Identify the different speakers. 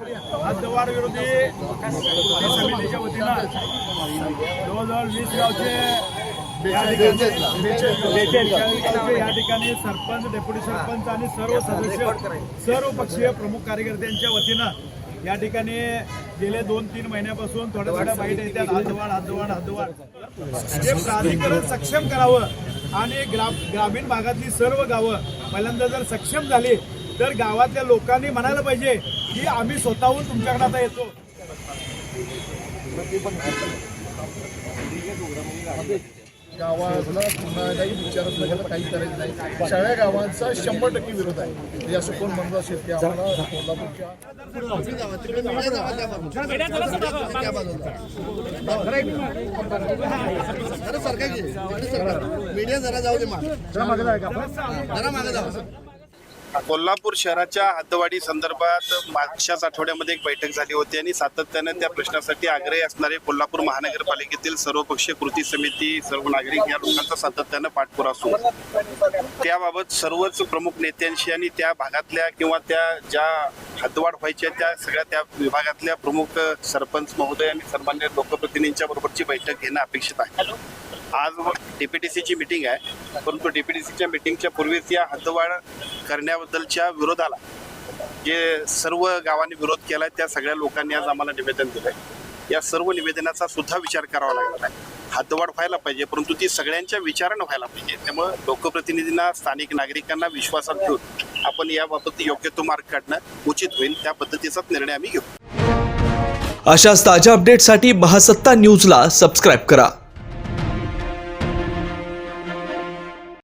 Speaker 1: हद्दवाढ विरोधी समितीच्या वतीनं जवळजवळ वीस गावचे या ठिकाणी सरपंच डेप्युटी सरपंच आणि सर्व सदस्य सर्व पक्षीय प्रमुख कार्यकर्त्यांच्या वतीनं या ठिकाणी गेले दोन तीन महिन्यापासून थोड्या थोड्या बाईट येतात. हद्दवाढ हद्दवाढ हद्दवाढ. हे प्राधिकरण सक्षम करावं आणि ग्राम ग्रामीण भागातली सर्व गावं पहिल्यांदा जर सक्षम झाली तर गावातल्या लोकांनी म्हणायला पाहिजे की आम्ही स्वतःहून तुमच्याकडे आता येतो.
Speaker 2: गावाला कुणालाही विचारत नाही काही करायचं नाही. सगळ्या गावांचा शंभर टक्के विरोध आहे. म्हणजे असं कोण म्हणत असेल की आम्हाला कोल्हापूरच्या
Speaker 3: मीडिया जरा जाऊ दे मागे. जरा मागे जाऊ.
Speaker 4: कोल्हापूर शहराच्या हद्दवाढी संदर्भात मागच्याच आठवड्यामध्ये एक बैठक झाली होती आणि सातत्याने त्या प्रश्नासाठी आग्रही असणारे कोल्हापूर महानगरपालिकेतील सर्वपक्षीय कृती समिती सर्व नागरिक या लोकांचा सातत्यानं पाठपुरा सुरू त्याबाबत सर्वच प्रमुख नेत्यांशी आणि त्या भागातल्या किंवा त्या ज्या हद्दवाढ व्हायच्या त्या सगळ्या त्या विभागातल्या प्रमुख सरपंच महोदय आणि सर्वमान्य लोकप्रतिनिधींच्या बरोबरची बैठक घेणं अपेक्षित आहे. आज डीपीटीसीची मिटिंग आहे. परंतु डीपीटीसीच्या मिटिंगच्या पूर्वीच या हद्दवाढ करण्याबद्दलच्या विरोधाला जे सर्व गावांनी विरोध केलाय त्या सगळ्या लोकांनी आज आम्हाला निवेदन दिलंय. या सर्व निवेदनाचा सुद्धा विचार करावा लागणार आहे. हद्दवाढ व्हायला पाहिजे परंतु ती सगळ्यांच्या विचारानं व्हायला पाहिजे. त्यामुळं लोकप्रतिनिधींना स्थानिक नागरिकांना विश्वासात घेऊन आपण याबाबत योग्य तो मार्ग काढणं उचित होईल. त्या पद्धतीचाच निर्णय आम्ही घेऊ.
Speaker 5: अशाच ताज्या अपडेटसाठी महासत्ता न्यूजला सबस्क्राईब करा.